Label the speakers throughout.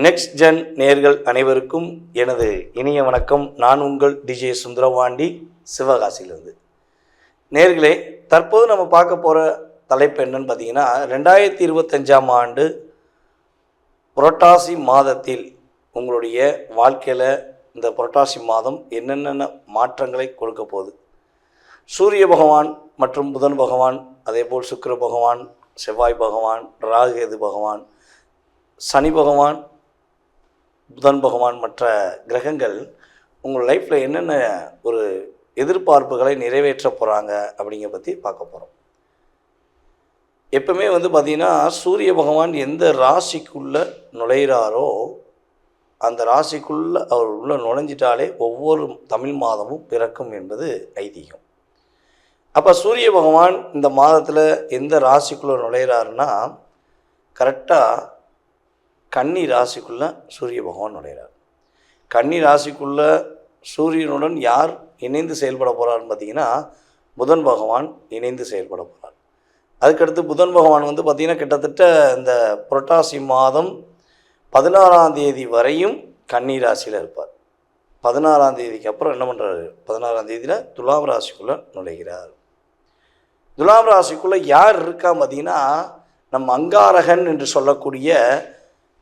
Speaker 1: Next gen நேர்கள் அனைவருக்கும் எனது இனிய வணக்கம். நான் உங்கள் டிஜே சுந்தரவாண்டி சிவகாசியிலிருந்து. நேர்களே தற்போது நம்ம பார்க்க போகிற தலைப்பு என்னன்னு பார்த்தீங்கன்னா ரெண்டாயிரத்தி இருபத்தஞ்சாம் ஆண்டு புரட்டாசி மாதத்தில் உங்களுடைய வாழ்க்கையில் இந்த புரட்டாசி மாதம் என்னென்ன மாற்றங்களை கொடுக்க போகுது? சூரிய பகவான் மற்றும் புதன் பகவான் அதேபோல் சுக்கர பகவான் செவ்வாய் பகவான் ராகுகேது பகவான் சனி பகவான் புதன் பகவான் மற்ற கிரகங்கள் உங்கள் லைஃப்பில் என்னென்ன ஒரு எதிர்பார்ப்புகளை நிறைவேற்ற போகிறாங்க அப்படிங்கிற பற்றி பார்க்க போகிறோம் எப்பவுமே வந்து பார்த்திங்கன்னா சூரிய பகவான் எந்த ராசிக்குள்ளே நுழையிறாரோ அந்த ராசிக்குள்ளே அவர் உள்ளே நுழைஞ்சிட்டாலே ஒவ்வொரு தமிழ் மாதமும் பிறக்கும் என்பது ஐதீகம். அப்போ சூரிய பகவான் இந்த மாதத்தில் எந்த ராசிக்குள்ளே நுழையிறாருன்னா கரெக்டாக கன்னி ராசிக்குள்ளே சூரிய பகவான் நுழையிறார். கன்னி ராசிக்குள்ளே சூரியனுடன் யார் இணைந்து செயல்பட போகிறாருன்னு பார்த்தீங்கன்னா புதன் பகவான் இணைந்து செயல்பட போகிறார் அதுக்கடுத்து புதன் பகவான் வந்து பார்த்திங்கன்னா கிட்டத்தட்ட இந்த புரட்டாசி மாதம் பதினாறாம் தேதி வரையும் கன்னி ராசியில் இருப்பார். பதினாறாம் தேதிக்கு அப்புறம் என்ன பண்ணுறாரு பதினாறாம் தேதியில் துலாம் ராசிக்குள்ளே நுழைகிறார். துலாம் ராசிக்குள்ளே யார் இருக்கா பார்த்தீங்கன்னா நம்ம அங்காரகன் என்று சொல்லக்கூடிய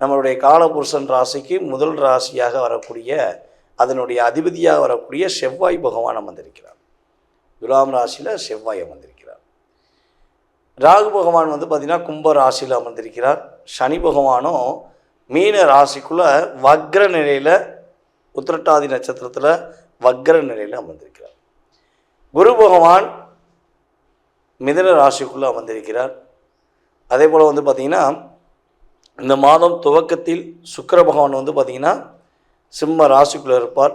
Speaker 1: நம்மளுடைய காலபுருஷன் ராசிக்கு முதல் ராசியாக வரக்கூடிய அதனுடைய அதிபதியாக வரக்கூடிய செவ்வாய் பகவான் அமர்ந்திருக்கிறார். துலாம் ராசியில் செவ்வாய் அமர்ந்திருக்கிறார். ராகு பகவான் வந்து பார்த்திங்கன்னா கும்ப ராசியில் அமர்ந்திருக்கிறார். சனி பகவானும் மீன ராசிக்குள்ளே வக்ர நிலையில் உத்திரட்டாதி நட்சத்திரத்தில் வக்ர நிலையில் அமர்ந்திருக்கிறார். குரு பகவான் மிதன ராசிக்குள்ளே அமர்ந்திருக்கிறார். அதே போல் வந்து பார்த்திங்கன்னா இந்த மாதம் துவக்கத்தில் சுக்கர பகவான் வந்து பார்த்திங்கன்னா சிம்ம ராசிக்குள்ளே இருப்பார்.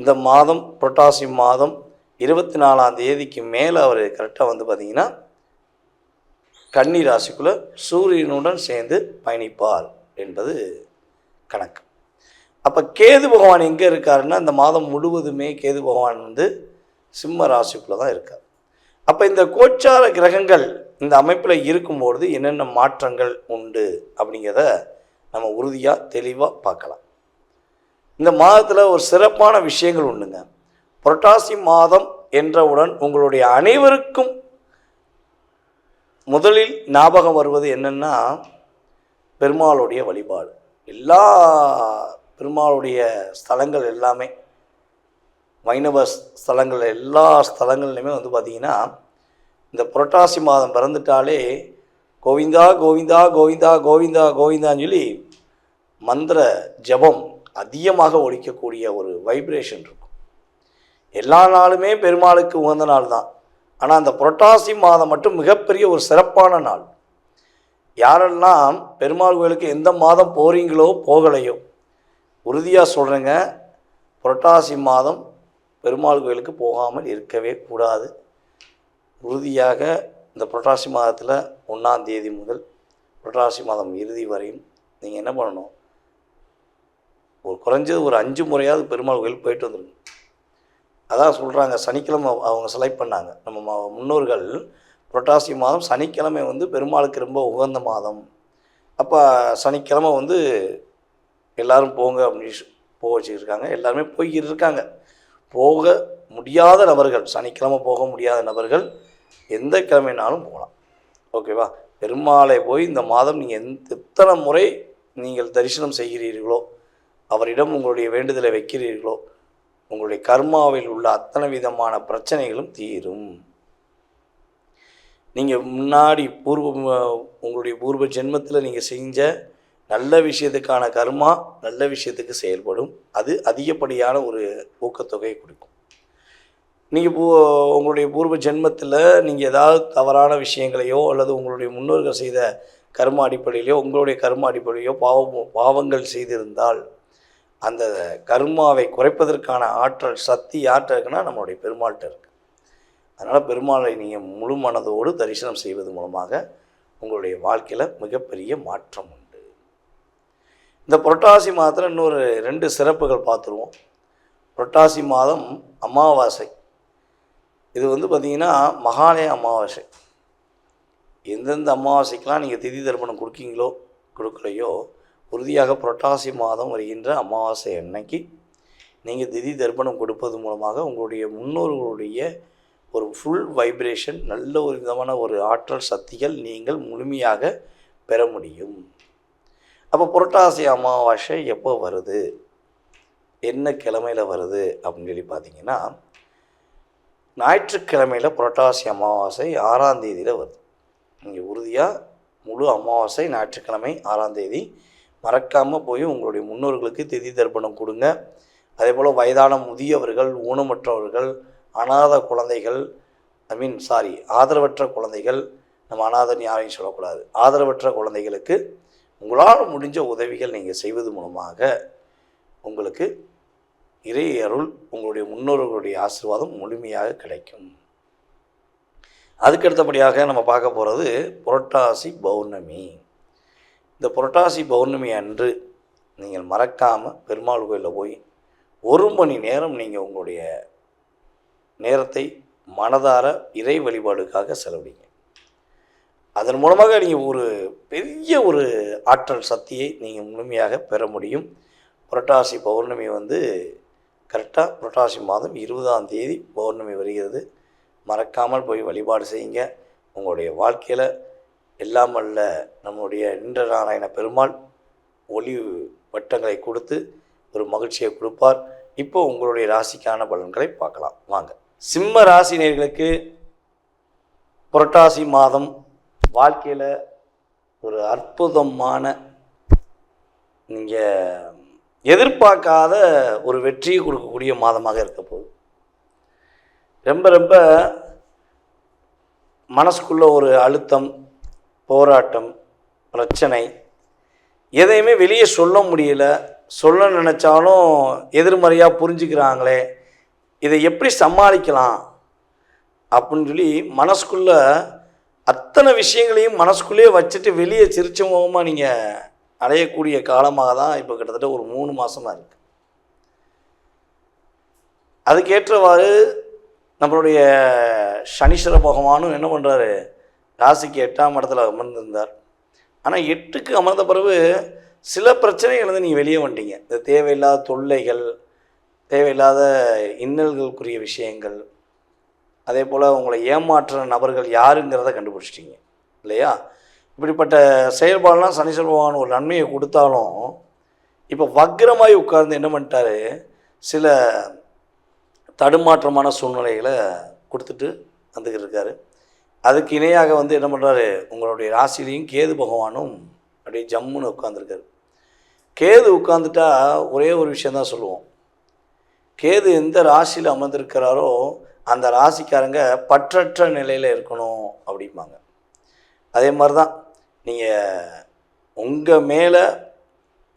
Speaker 1: இந்த மாதம் புரட்டாசி மாதம் இருபத்தி நாலாம் தேதிக்கு மேலே அவர் கரெக்டாக வந்து பார்த்திங்கன்னா கன்னி ராசிக்குள்ளே சூரியனுடன் சேர்ந்து பயணிப்பார் என்பது கணக்கு. அப்போ கேது பகவான் எங்கே இருக்காருன்னா இந்த மாதம் முழுவதுமே கேது பகவான் வந்து சிம்ம ராசிக்குள்ளே தான் இருக்கார். அப்போ இந்த கோச்சார கிரகங்கள் இந்த அமைப்பில் இருக்கும்பொழுது என்னென்ன மாற்றங்கள் உண்டு அப்படிங்கிறத நம்ம உறுதியாக தெளிவாக பார்க்கலாம். இந்த மாதத்தில் ஒரு சிறப்பான விஷயங்கள் உண்டுங்க. புரட்டாசி மாதம் என்றவுடன் உங்களுடைய அனைவருக்கும் முதலில் ஞாபகம் வருவது என்னென்னா பெருமாளுடைய வழிபாடு. எல்லா பெருமாளுடைய ஸ்தலங்கள் எல்லாமே வைணவ ஸ்தலங்கள் எல்லா ஸ்தலங்கள்லையுமே வந்து பார்த்திங்கன்னா இந்த புரட்டாசி மாதம் பிறந்துட்டாலே கோவிந்தா கோவிந்தா கோவிந்தா கோவிந்தா கோவிந்தான்னு சொல்லி மந்திர ஜபம் அதிகமாக ஒழிக்கக்கூடிய ஒரு வைப்ரேஷன் இருக்கும். எல்லா நாளுமே பெருமாளுக்கு உகந்த நாள் தான். ஆனால் அந்த புரட்டாசி மாதம் மட்டும் மிகப்பெரிய ஒரு சிறப்பான நாள். யாரெல்லாம் பெருமாள் கோயிலுக்கு எந்த மாதம் போகிறீங்களோ போகலையோ உறுதியாக சொல்கிறேங்க புரட்டாசி மாதம் பெருமாள் கோயிலுக்கு போகாமல் இருக்கவே கூடாது. உறுதியாக இந்த புரட்டாசி மாதத்தில் ஒன்றாம் தேதி முதல் புரட்டாசி மாதம் இறுதி வரையும் நீங்கள் என்ன பண்ணணும்? ஒரு குறைஞ்சது ஒரு அஞ்சு முறையாவது பெருமாள் கோயில் போயிட்டு வந்துருங்க. அதான் சொல்கிறாங்க சனிக்கிழமை அவங்க செலக்ட் பண்ணாங்க. நம்ம முன்னோர்கள் புரட்டாசி மாதம் சனிக்கிழமை வந்து பெருமாளுக்கு ரொம்ப உகந்த மாதம். அப்போ சனிக்கிழமை வந்து எல்லோரும் போங்க அப்படின்னு போக வச்சுருக்காங்க. எல்லாருமே போய்கிட்டு இருக்காங்க. போக முடியாத நபர்கள் சனிக்கிழமை போக முடியாத நபர்கள் எந்த கிழமைனாலும் போகலாம். ஓகேவா? பெருமாளை போய் இந்த மாதம் நீங்கள் எந்த எத்தனை முறை நீங்கள் தரிசனம் செய்கிறீர்களோ அவரிடம் உங்களுடைய வேண்டுதலை வைக்கிறீர்களோ உங்களுடைய கர்மாவில் உள்ள அத்தனை விதமான பிரச்சனைகளும் தீரும். நீங்கள் முன்னாடி பூர்வ உங்களுடைய பூர்வ ஜென்மத்தில் நீங்கள் செஞ்ச நல்ல விஷயத்துக்கான கர்மா நல்ல விஷயத்துக்கு செயல்படும். அது அதிகப்படியான ஒரு ஊக்கத்தொகையை கொடுக்கும். நீங்கள் பூ உங்களுடைய பூர்வ ஜென்மத்தில் நீங்கள் ஏதாவது தவறான விஷயங்களையோ அல்லது உங்களுடைய முன்னோர்கள் செய்த கர்ம அடிப்படையிலையோ உங்களுடைய கர்ம அடிப்படையிலையோ பாவம் பாவங்கள் செய்திருந்தால் அந்த கர்மாவை குறைப்பதற்கான ஆற்றல் சக்தி யார்கிட்ட இருக்குன்னா நம்மளுடைய பெருமாள்கிட்ட இருக்குது அதனால் பெருமாளை நீங்கள் முழு மனதோடு தரிசனம் செய்வது மூலமாக உங்களுடைய வாழ்க்கையில் மிகப்பெரிய மாற்றம் உண்டு. இந்த புரட்டாசி மாதத்தில் இன்னொரு ரெண்டு சிறப்புகள் பார்த்துருவோம். புரட்டாசி மாதம் அமாவாசை. இது வந்து பார்த்திங்கன்னா மகாலய அமாவாசை. எந்தெந்த அமாவாசைக்கெலாம் நீங்கள் திதி தர்ப்பணம் கொடுக்கீங்களோ கொடுக்கலையோ உறுதியாக புரட்டாசி மாதம் வருகின்ற அமாவாசை அன்னைக்கு நீங்கள் திதி தர்ப்பணம் கொடுப்பது மூலமாக உங்களுடைய முன்னோர்களுடைய ஒரு ஃபுல் வைப்ரேஷன் நல்ல ஒரு விதமான ஒரு ஆற்றல் சக்திகள் நீங்கள் முழுமையாக பெற முடியும். அப்போ புரட்டாசி அமாவாசை எப்போ வருது? என்ன கிழமையில் வருது? அப்படின்னு சொல்லி பார்த்தீங்கன்னா ஞாயிற்றுக்கிழமையில் புரட்டாசி அமாவாசை ஆறாம் தேதியில் வருது. நீங்கள் உறுதியாக முழு அமாவாசை ஞாயிற்றுக்கிழமை ஆறாம் தேதி. மறக்காமல் போய் உங்களுடைய முன்னோர்களுக்கு திதி தர்ப்பணம் கொடுங்க. அதே போல் வயதான முதியவர்கள் ஊனமற்றவர்கள் அனாத குழந்தைகள் ஐ மீன் சாரி ஆதரவற்ற குழந்தைகள் நம்ம அனாதன் யாரையும் சொல்லக்கூடாது. ஆதரவற்ற குழந்தைகளுக்கு உங்களால் முடிஞ்ச உதவிகள் நீங்கள் செய்வது மூலமாக உங்களுக்கு இறை அருள் உங்களுடைய முன்னோர்களுடைய ஆசீர்வாதம் முழுமையாக கிடைக்கும். அதுக்கடுத்தபடியாக நம்ம பார்க்க போகிறது புரட்டாசி பௌர்ணமி. இந்த புரட்டாசி பௌர்ணமி அன்று நீங்கள் மறக்காமல் பெருமாள் கோயிலில் போய் ஒரு மணி நேரம் நீங்கள் உங்களுடைய நேரத்தை மனதார இறை வழிபாடுக்காக செலவிடுங்க. அதன் மூலமாக நீங்கள் ஒரு பெரிய ஒரு ஆற்றல் சக்தியை நீங்கள் முழுமையாக பெற முடியும். புரட்டாசி பௌர்ணமி வந்து கரெக்டாக புரட்டாசி மாதம் இருபதாம் தேதி பௌர்ணமி வருகிறது. மறக்காமல் போய் வழிபாடு செய்யுங்க. உங்களுடைய வாழ்க்கையில் எல்லாம் அல்ல நம்முடைய நின்ற நாராயண பெருமாள் ஒளி வட்டங்களை கொடுத்து ஒரு மகிழ்ச்சியை கொடுப்பார். இப்போ உங்களுடைய ராசிக்கான பலன்களை பார்க்கலாம். வாங்க. சிம்ம ராசி நேர்களுக்கு புரட்டாசி மாதம் வாழ்க்கையில் ஒரு அற்புதமான நீங்கள் எதிர்பார்க்காத ஒரு வெற்றியை கொடுக்கக்கூடிய மாதமாக இருக்க போகுது. ரொம்ப ரொம்ப மனசுக்குள்ள ஒரு அழுத்தம் போராட்டம் பிரச்சனை எதையுமே வெளியே சொல்ல முடியல. சொல்ல நினச்சாலும் எதிர்மறையாக புரிஞ்சுக்கிறாங்களே இதை எப்படி சமாளிக்கலாம் அப்படின்னு சொல்லி மனசுக்குள்ள அத்தனை விஷயங்களையும் மனசுக்குள்ளேயே வச்சுட்டு வெளியே சிரிச்ச முகமாக நீங்கள் அடையக்கூடிய காலமாக தான் இப்போ கிட்டத்தட்ட ஒரு மூணு மாதமாக இருக்குது அதுக்கேற்றவாறு நம்மளுடைய சனீஸ்வர பகவானும் என்ன பண்ணுறாரு ராசிக்கு எட்டாம் இடத்துல அமர்ந்திருந்தார். ஆனால் எட்டுக்கு அமர்ந்த பிறகு சில பிரச்சனைகள் வந்து நீங்கள் வெளியே வந்துட்டீங்க. இந்த தேவையில்லாத தொல்லைகள் தேவையில்லாத இன்னல்களுக்குரிய விஷயங்கள் அதே போல் உங்களை ஏமாற்றுற நபர்கள் யாருங்கிறத கண்டுபிடிச்சிட்டிங்க. இல்லையா? இப்படிப்பட்ட செயல்பாடெலாம் சனீஸ்வர பகவான் ஒரு நன்மையை கொடுத்தாலும் இப்போ வக்ரமாய் உட்கார்ந்து என்ன பண்ணிட்டாரு? சில தடுமாற்றமான சூழ்நிலைகளை கொடுத்துட்டு வந்துக்கிட்டு இருக்காரு. அதுக்கு இணையாக வந்து என்ன பண்ணுறாரு உங்களுடைய ராசிலையும் கேது பகவானும் அப்படியே ஜம்முன்னு உட்காந்துருக்காரு கேது உட்காந்துட்டா ஒரே ஒரு விஷயந்தான் சொல்லுவோம். கேது எந்த ராசியில் அமர்ந்திருக்கிறாரோ அந்த ராசிக்காரங்க பற்றற்ற நிலையில் இருக்கணும் அப்படிம்பாங்க. அதே மாதிரி தான் நீங்கள் உங்கள் மேலே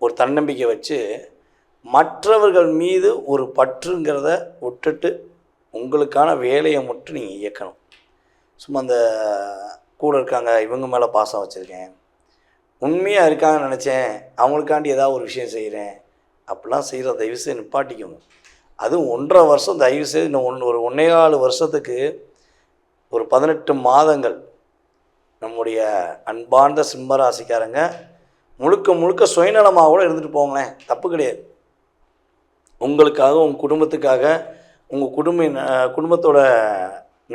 Speaker 1: ஒரு தன்னம்பிக்கை வச்சு மற்றவர்கள் மீது ஒரு பற்றுங்கிறத விட்டுட்டு உங்களுக்கான வேலையை மட்டும் நீங்கள் இயக்கணும். சும்மா அந்த கூட இருக்காங்க இவங்க மேலே பாசம் வச்சுருக்கேன். உண்மையாக இருக்காங்கன்னு நினச்சேன் அவங்களுக்காண்டி ஏதாவது ஒரு விஷயம் செய்கிறேன் அப்படிலாம் செய்கிற தயவு செய்து நிப்பாட்டிக்கோங்க. அதுவும் ஒன்றரை வருஷம் தயவு செய்து இன்னும் ஒன்று ஒரு ஒன்றே நாலு வருஷத்துக்கு ஒரு பதினெட்டு மாதங்கள் நம்முடைய அன்பார்ந்த சிம்மராசிக்காரங்க முழுக்க முழுக்க சுயநலமாக கூட இருந்துட்டு போங்களேன். தப்பு கிடையாது. உங்களுக்காக உங்கள் குடும்பத்துக்காக உங்கள் குடும்ப குடும்பத்தோட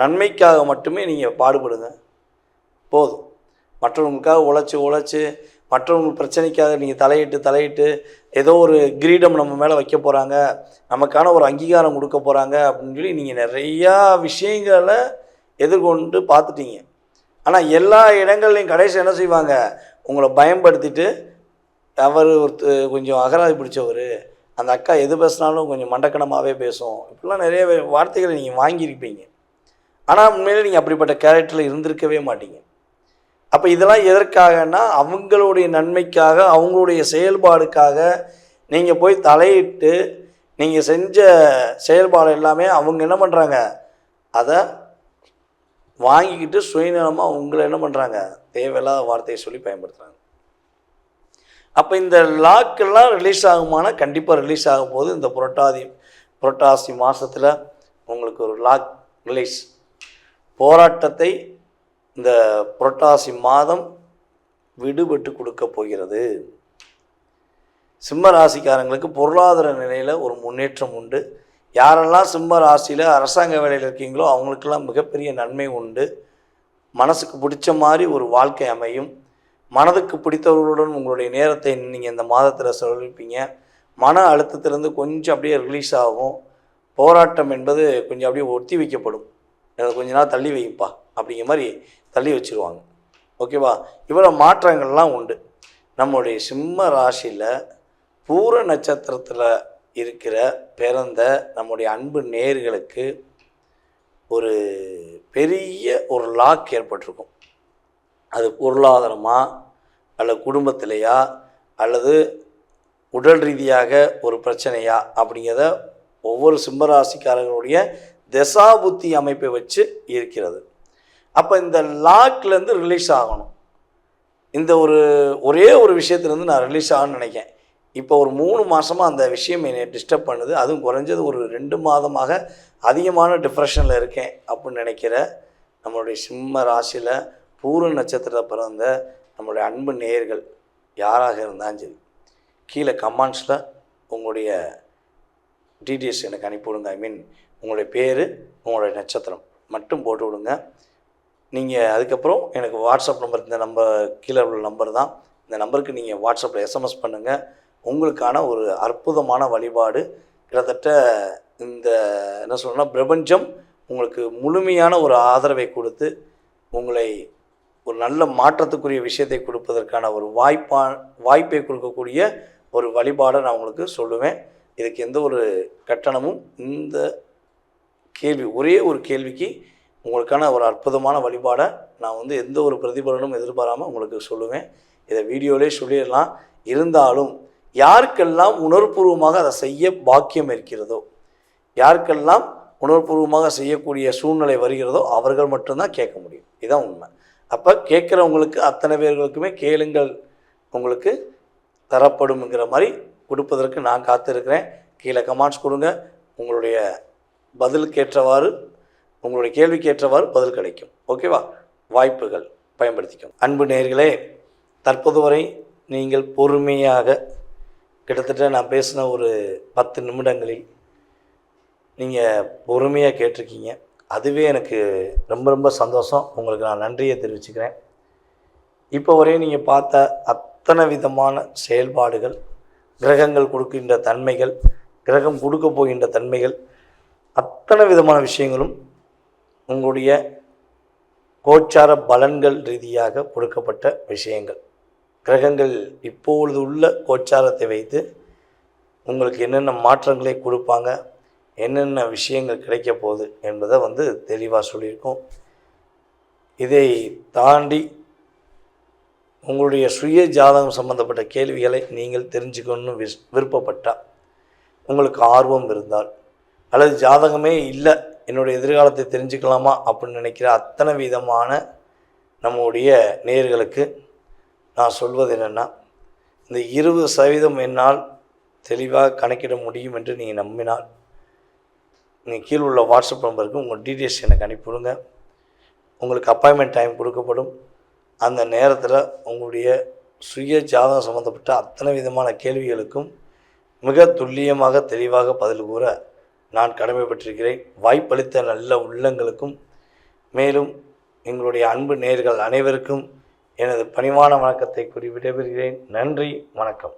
Speaker 1: நன்மைக்காக மட்டுமே நீங்கள் பாடுபடுங்க. போதும். மற்றவங்களுக்காக உழைச்சி உழைச்சி மற்றவங்க பிரச்சனைக்காக நீங்கள் தலையிட்டு தலையிட்டு ஏதோ ஒரு கிரீடம் நம்ம மேலே வைக்க போகிறாங்க நமக்கான ஒரு அங்கீகாரம் கொடுக்க போகிறாங்க அப்படின்னு சொல்லி நீங்கள் நிறையா விஷயங்களை எதிர்கொண்டு பார்த்துட்டீங்க. ஆனால் எல்லா இடங்கள்லையும் கடைசி என்ன செய்வாங்க? உங்களை பயன்படுத்திட்டு அவர் ஒருத்து கொஞ்சம் அகராதி பிடிச்சவர் அந்த அக்கா எது பேசினாலும் கொஞ்சம் மண்டக்கணமாகவே பேசும். இப்படிலாம் நிறைய வார்த்தைகளை நீங்கள் வாங்கியிருப்பீங்க. ஆனால் உண்மையிலே நீங்கள் அப்படிப்பட்ட கேரக்டரில் இருந்திருக்கவே மாட்டீங்க. அப்போ இதெல்லாம் எதற்காகன்னா அவங்களுடைய நன்மைக்காக அவங்களுடைய செயல்பாடுக்காக நீங்கள் போய் தலையிட்டு நீங்கள் செஞ்ச செயல்பாடு எல்லாமே அவங்க என்ன பண்ணுறாங்க அதை வாங்கிக்கிட்டு சுயநலமாக உங்களை என்ன பண்ணுறாங்க தேவையில்லாத வார்த்தையை சொல்லி பயன்படுத்துகிறாங்க அப்போ இந்த லாக்கெல்லாம் ரிலீஸ் ஆகுமானா கண்டிப்பாக ரிலீஸ் ஆகும் போது இந்த புரட்டாதி புரட்டாசி மாதத்தில் உங்களுக்கு ஒரு லாக் ரிலீஸ் போராட்டத்தை இந்த புரட்டாசி மாதம் விடுபட்டு கொடுக்க போகிறது. சிம்ம ராசிக்காரங்களுக்கு பொருளாதார நிலையில் ஒரு முன்னேற்றம் உண்டு. யாரெல்லாம் சிம்ம ராசியில் அரசாங்க வேலையில் இருக்கீங்களோ அவங்களுக்கெல்லாம் மிகப்பெரிய நன்மை உண்டு. மனசுக்கு பிடிச்ச மாதிரி ஒரு வாழ்க்கை அமையும். மனதுக்கு பிடித்தவர்களுடன் உங்களுடைய நேரத்தை நீங்கள் இந்த மாதத்தில் செலவழிப்பீங்க. மன அழுத்தத்திலேருந்து கொஞ்சம் அப்படியே ரிலீஸ் ஆகும். போராட்டம் என்பது கொஞ்சம் அப்படியே ஒத்தி வைக்கப்படும். கொஞ்ச நாள் தள்ளி வைப்பா அப்படிங்கிற மாதிரி தள்ளி வச்சுருவாங்க. ஓகேவா? இவ்வளோ மாற்றங்கள்லாம் உண்டு. நம்முடைய சிம்ம ராசியில் பூர நட்சத்திரத்தில் இருக்கிற பிறந்த நம்முடைய அன்பு நேர்களுக்கு ஒரு பெரிய ஒரு லாக் ஏற்பட்டிருக்கும். அது பொருளாதாரமாக அல்லது குடும்பத்திலையா அல்லது உடல் ரீதியாக ஒரு பிரச்சனையா அப்படிங்கிறத ஒவ்வொரு சிம்மராசிக்காரர்களுடைய தசாபுத்தி அமைப்பை வச்சு இருக்கிறது. அப்போ இந்த லாக்லேருந்து ரிலீஸ் ஆகணும். இந்த ஒரு ஒரே ஒரு விஷயத்துலேருந்து நான் ரிலீஸ் ஆகணும்னு நினைக்கிறேன். இப்போ ஒரு மூணு மாதமாக அந்த விஷயம் என்னை டிஸ்டர்ப் பண்ணுது. அதுவும் குறைஞ்சது ஒரு ரெண்டு மாதமாக அதிகமான டிப்ரெஷனில் இருக்கேன் அப்படின்னு நினைக்கிற நம்மளுடைய சிம்ம ராசியில் பூர நட்சத்திரத்தில் பிறந்த நம்மளுடைய அன்பு நேயர்கள் யாராக இருந்தாலும் சரி கீழே கமெண்ட்ஸில் உங்களுடைய டீட்டெயில்ஸ் எனக்கு அனுப்பி விடுங்க. ஐ மீன் உங்களுடைய பேர் உங்களுடைய நட்சத்திரம் மட்டும் போட்டு விடுங்க. நீங்கள் அதுக்கப்புறம் எனக்கு வாட்ஸ்அப் நம்பர் இந்த நம்பர் கீழே உள்ள நம்பர் தான். இந்த நம்பருக்கு நீங்கள் வாட்ஸ்அப்பில் எஸ்எம்எஸ் பண்ணுங்கள் உங்களுக்கான ஒரு அற்புதமான வழிபாடு. கிட்டத்தட்ட இந்த என்ன சொல்லணும்னா பிரபஞ்சம் உங்களுக்கு முழுமையான ஒரு ஆதரவை கொடுத்து உங்களை ஒரு நல்ல மாற்றத்துக்குரிய விஷயத்தை கொடுப்பதற்கான ஒரு வாய்ப்பா வாய்ப்பை கொடுக்கக்கூடிய ஒரு வழிபாடை நான் உங்களுக்கு சொல்லுவேன். இதுக்கு எந்த ஒரு கட்டணமும் இந்த கேள்வி ஒரே ஒரு கேள்விக்கு உங்களுக்கான ஒரு அற்புதமான வழிபாடை நான் வந்து எந்த ஒரு பிரதிபலனும் எதிர்பாராமல் உங்களுக்கு சொல்லுவேன். இதை வீடியோவிலே சொல்லிடலாம். இருந்தாலும் யாருக்கெல்லாம் உணர்வுபூர்வமாக அதை செய்ய பாக்கியம் இருக்கிறதோ யாருக்கெல்லாம் உணர்வுபூர்வமாக செய்யக்கூடிய சூழ்நிலை வருகிறதோ அவர்கள் மட்டும்தான் கேட்க முடியும். இதுதான் உண்மை. அப்போ கேட்குறவங்களுக்கு அத்தனை பேர்களுக்குமே கேளுங்கள். உங்களுக்கு தரப்படும்ங்கிற மாதிரி கொடுப்பதற்கு நான் காத்திருக்கிறேன். கீழே கமெண்ட்ஸ் கொடுங்க. உங்களுடைய பதிலுக்கேற்றவாறு உங்களுடைய கேள்விக்கு ஏற்றவாறு பதில் கிடைக்கும். ஓகேவா வாய்ப்புகள் பயன்படுத்திக்கும் அன்பு நேர்களே தற்போது வரை நீங்கள் பொறுமையாக கிட்டத்தட்ட நான் பேசின ஒரு பத்து நிமிடங்களில் நீங்கள் பொறுமையாக கேட்டிருக்கீங்க. அதுவே எனக்கு ரொம்ப ரொம்ப சந்தோஷம். உங்களுக்கு நான் நன்றியை தெரிவிச்சுக்கிறேன். இப்போ வரையும் நீங்கள் பார்த்த அத்தனை விதமான செயல்பாடுகள் கிரகங்கள் கொடுக்கின்ற தன்மைகள் கிரகம் கொடுக்க போகின்ற தன்மைகள் அத்தனை விதமான விஷயங்களும் உங்களுடைய கோச்சார பலன்கள் ரீதியாக கொடுக்கப்பட்ட விஷயங்கள். கிரகங்கள் இப்பொழுது உள்ள கோச்சாரத்தை வைத்து உங்களுக்கு என்னென்ன மாற்றங்களை கொடுப்பாங்க என்னென்ன விஷயங்கள் கிடைக்க போகுது என்பதை வந்து தெளிவாக சொல்லியிருக்கோம். இதை தாண்டி உங்களுடைய சுய ஜாதகம் சம்பந்தப்பட்ட கேள்விகளை நீங்கள் தெரிஞ்சுக்கணும்னு விஸ் விருப்பப்பட்டால் உங்களுக்கு ஆர்வம் இருந்தால் அல்லது ஜாதகமே இல்லை என்னுடைய எதிர்காலத்தை தெரிஞ்சுக்கலாமா அப்படின்னு நினைக்கிற அத்தனை விதமான நம்முடைய நேயர்களுக்கு நான் சொல்வது என்னென்னா இந்த இருபது சதவீதம் என்னால் தெளிவாக கணக்கிட முடியும் என்று நீங்கள் நம்பினால் நீங்கள் கீழே உள்ள வாட்ஸ்அப் நம்பருக்கு உங்கள் டீட்டெயில்ஸ் எனக்கு அனுப்பிவிடுங்க. உங்களுக்கு அப்பாயின்மெண்ட் டைம் கொடுக்கப்படும். அந்த நேரத்தில் உங்களுடைய சுய ஜாதகம் சம்மந்தப்பட்ட அத்தனை விதமான கேள்விகளுக்கும் மிக துல்லியமாக தெளிவாக பதில் கூற நான் கடமைப்பட்டிருக்கிறேன். வாய்ப்பளித்த நல்ல உள்ளங்களுக்கும் மேலும் எங்களுடைய அன்பு நேர்கள் அனைவருக்கும் எனது பணிவான வணக்கத்தை கூறி விடைபெறுகிறேன். நன்றி வணக்கம்.